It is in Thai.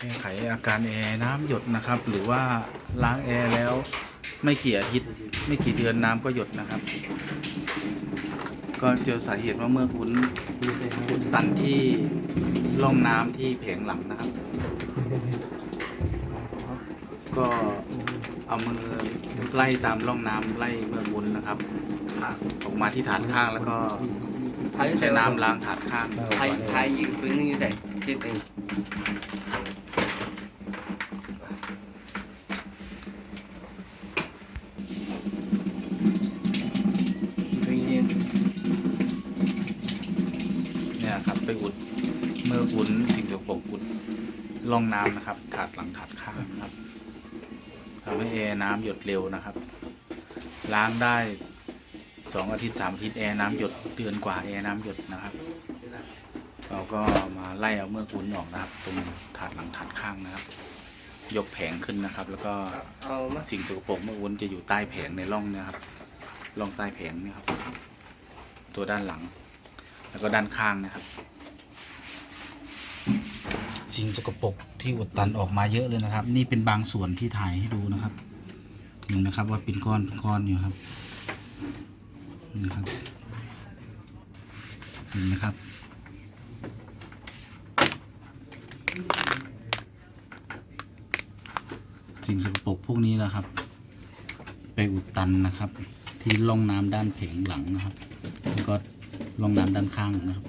แก้ไขอาการแอร์น้ำหยดนะครับ หรือว่าล้างแอร์แล้วไม่กี่อาทิตย์ไม่กี่เดือนน้ำก็หยดนะครับ ก็เจอสาเหตุว่าเมื่อคุณอุดตันที่ร่องน้ำที่แผงหลังนะครับ ก็เอามือไล่ตามร่องน้ำไล่เมื่อวุ้นนะครับ ออกมาที่ฐานข้างแล้วก็ใช้น้ำล้างฐานข้างไทยไทยยิงปืนนี่ใส่ชิดนี่ปืนยิง เนี่ยครับ ไปอุดเมื่อวุ้นสิ่งสกปรกอุดร่องน้ำนะครับถาดหลังถาดข้างนะครับทำให้แอร์น้ำหยดเร็วนะครับ ล้างได้สองอาทิตย์สามอาทิตย์แอร์น้ำหยดเดือนกว่าแอร์น้ำหยดนะครับ เราก็มาไล่เอาเมื่อวุ้นออกนะครับ ตรงถาดหลังถาดข้างนะครับ ยกแผงขึ้นนะครับ แล้วก็สิ่งสกปรกเมื่อวุ้นจะอยู่ใต้แผงในร่องนี่ยครับร่องใต้แผงนี่ครับ ตัวด้านหลัง แล้วก็ด้านข้างนะครับสิ่งสกปรกที่อุดตันออกมาเยอะเลยนะครับ นี่เป็นบางส่วนที่ถ่ายให้ดูนะครับเห็นนะครับว่าเป็นก้อนก้อนอยู่ครับนี่นะครับเห็นไหมครับสิ่งสกปรกพวกนี้นะครับ ไปอุดตันนะครับ ที่ร่องน้ำด้านแผงหลังนะครับแล้วก็ร่องน้ำด้านข้างนะครับ